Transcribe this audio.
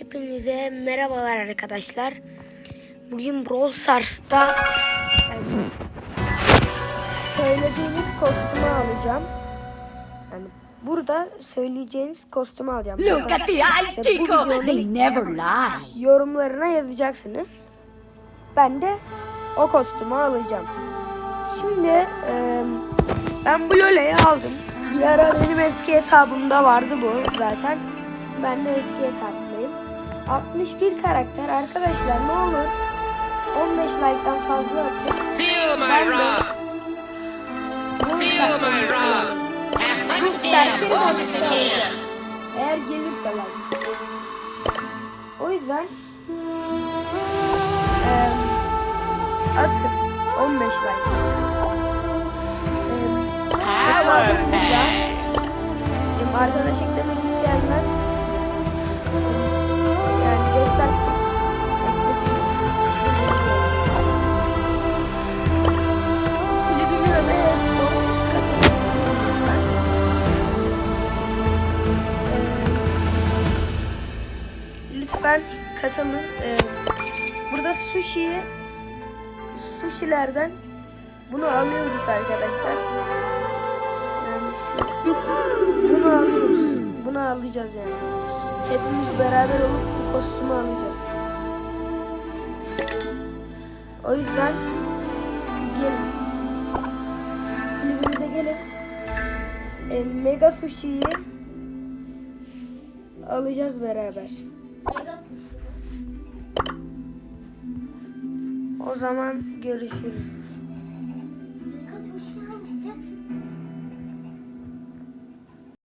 Hepinize merhabalar arkadaşlar. Bugün Brawl Stars'ta söylediğiniz kostümü alacağım. Yani burada söyleyeceğiniz kostümü alacağım. Look at the eyes, Chico. They never lie. yorumlarına yazacaksınız. Ben de o kostümü alacağım. Şimdi e, ben bu Lola'yı aldım. Bir ara benim eski hesabımda vardı bu zaten. Ben de eski hesaptayım. 61 karakter arkadaşlar ne olur 15 like'dan fazla atın. Feel my Ben de. Eğer gelirse like. O yüzden eee atın 15 like. Em, Arkadaş eklemek isteyenler Lütfen katılın. Ee, burada sushi'yi sushi'lerden bunu alıyoruz arkadaşlar. Bunu alıyoruz. Bunu alacağız yani. Hepimiz beraber olup bu kostümü alacağız. O yüzden gelin. Kulübümüze gelin. E, Mega Sushi'yi alacağız beraber. O zaman görüşürüz.